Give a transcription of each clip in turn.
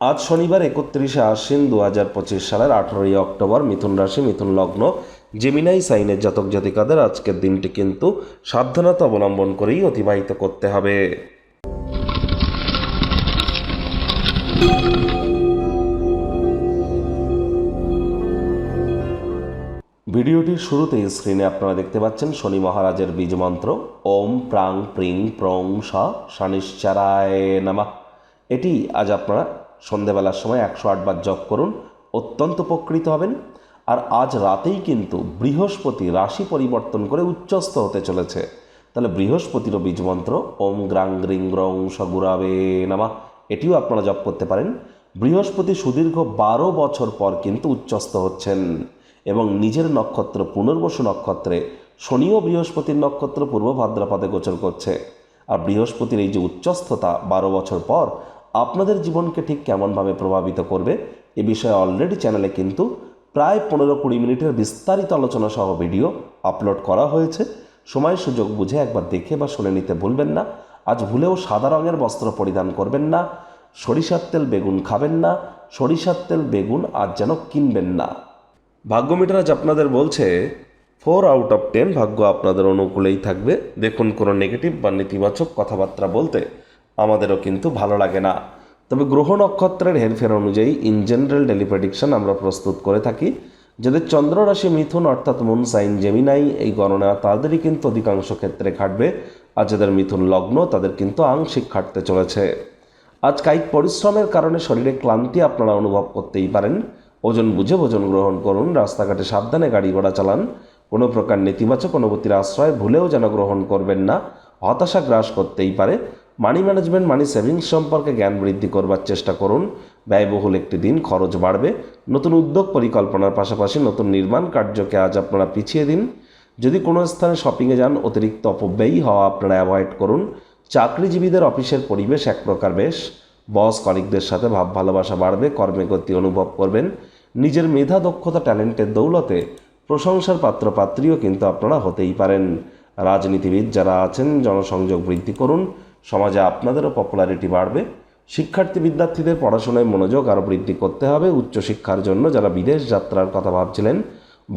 আজ শনিবার একত্রিশে আশ্বিন দু হাজার পঁচিশ সালের আঠারোই অক্টোবর মিথুন রাশি, মিথুন লগ্ন জেমিনাই সাইনের জাতক জাতিকাদের আজকের দিনটি কিন্তু সাবধানতা অবলম্বন করেই অতিবাহিত করতে হবে। ভিডিওটির শুরুতেই স্ক্রিনে আপনারা দেখতে পাচ্ছেন শনি মহারাজের বীজ মন্ত্র, ওম প্রাং প্রিং প্রং স শনিশ্চারায় নামা। এটি আজ আপনারা সন্ধেবেলার সময় একশো আটবার জপ করুন, অত্যন্ত উপকৃত হবেন। আর আজ রাতেই কিন্তু বৃহস্পতি রাশি পরিবর্তন করে উচ্চস্থ হতে চলেছে। তাহলে বৃহস্পতিরও বীজ মন্ত্র, ওম গ্রাং গ্রিং গ্রং সগুরাবে নামা, এটিও আপনারা জপ করতে পারেন। বৃহস্পতি সুদীর্ঘ বারো বছর পর কিন্তু উচ্চস্থ হচ্ছেন এবং নিজের নক্ষত্র পুনর্বসু নক্ষত্রে শনি ও বৃহস্পতির নক্ষত্র পূর্ব ভাদ্রপদে গোচর করছে। আর বৃহস্পতির এই যে উচ্চস্থতা বারো বছর পর আপনাদের জীবনকে ঠিক কেমনভাবে প্রভাবিত করবে এ বিষয়ে অলরেডি চ্যানেলে কিন্তু প্রায় পনেরো কুড়ি মিনিটের বিস্তারিত আলোচনা সহ ভিডিও আপলোড করা হয়েছে। সময় সুযোগ বুঝে একবার দেখে বা শুনে নিতে ভুলবেন না। আজ ভুলেও সাদা রঙের বস্ত্র পরিধান করবেন না। সরিষার তেল বেগুন খাবেন না। সরিষার তেল বেগুন আজ যেন কিনবেন না। ভাগ্য মিটার আজ আপনাদের বলছে ফোর আউট অফ টেন ভাগ্য আপনাদের অনুকূলেই থাকবে। দেখুন কোনো নেগেটিভ বা নেতিবাচক কথাবার্তা বলতে। আমাদেরও কিন্তু ভালো লাগে না। তবে গ্রহ নক্ষত্রের হেরফের অনুযায়ী ইন জেনারেল ডেলি প্রেডিকশন আমরা প্রস্তুত করে থাকি। যাদের চন্দ্র রাশি মিথুন অর্থাৎ মুন সাইন জেমিনাই এই গণনা তাদেরই কিন্তু অধিকাংশ ক্ষেত্রে খাটবে আর যাদের মিথুন লগ্ন তাদের কিন্তু আংশিক খাটতে চলেছে। আজ কায়িক পরিশ্রমের কারণে শরীরে ক্লান্তি আপনারা অনুভব করতেই পারেন। ওজন বুঝে ভোজন গ্রহণ করুন, রাস্তাঘাটে সাবধানে গাড়ি ঘোড়া চালান, কোনো প্রকার নেতিবাচক অনুভূতির আশ্রয় ভুলেও যেন গ্রহণ করবেন না, হতাশা গ্রাস করতেই পারে। মানি ম্যানেজমেন্ট, মানি সেভিংস সম্পর্কে জ্ঞান বৃদ্ধি করবার চেষ্টা করুন। ব্যয়বহুল একটি দিন, খরচ বাড়বে। নতুন উদ্যোগ পরিকল্পনার পাশাপাশি নতুন নির্মাণ কার্যকে আজ আপনারা পিছিয়ে দিন। যদি কোনো স্থানে শপিংয়ে যান, অতিরিক্ত অপব্যয়ী হওয়া আপনারা অ্যাভয়েড করুন। চাকরিজীবীদের অফিসের পরিবেশ এক প্রকার বেশ। বস কলিকদের সাথে ভাব ভালোবাসা বাড়বে, কর্মে গতি অনুভব করবেন। নিজের মেধা, দক্ষতা, ট্যালেন্টের দৌলতে প্রশংসার পাত্রপাত্রীও কিন্তু আপনারা হতেই পারেন। রাজনীতিবিদ যারা আছেন, জনসংযোগ বৃদ্ধি করুন। সমাজে আপনাদেরও পপুলারিটি বাড়বে। শিক্ষার্থী বিদ্যার্থীদের পড়াশোনায় মনোযোগ আরও বৃদ্ধি করতে হবে। উচ্চশিক্ষার জন্য যারা বিদেশ যাত্রার কথা ভাবছিলেন,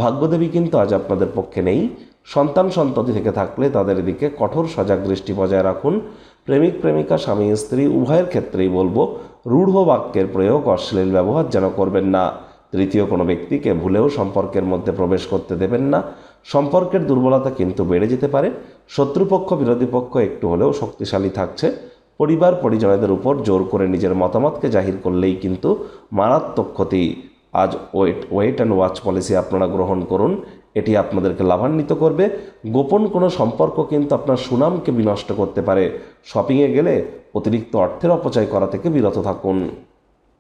ভাগ্যদেবী কিন্তু আজ আপনাদের পক্ষে নেই। সন্তান সন্ততি থেকে থাকলে তাদের দিকে কঠোর সজাগ দৃষ্টি বজায় রাখুন। প্রেমিক, প্রেমিকা, স্বামী, স্ত্রী, উভয়ের ক্ষেত্রেই বলব, রূঢ় বাক্যের প্রয়োগ অশ্লীল ব্যবহার যেন করবেন না। তৃতীয় কোনো ব্যক্তিকে ভুলেও সম্পর্কের মধ্যে প্রবেশ করতে দেবেন না। সম্পর্কের দুর্বলতা কিন্তু বেড়ে যেতে পারে। শত্রুপক্ষ, বিরোধী পক্ষ একটু হলেও শক্তিশালী থাকছে। পরিবার, পরিজনদের উপর জোর করে নিজের মতামতকে জাহির করলেই কিন্তু মারাত্মক ক্ষতি। আজ wait wait and watch policy আপনারা গ্রহণ করুন। এটি আপনাদেরকে লাভান্বিত করবে। গোপন কোনো সম্পর্ক কিন্তু আপনার সুনামকে বিনষ্ট করতে পারে। শপিংয়ে গেলে অতিরিক্ত অর্থের অপচয় করা থেকে বিরত থাকুন।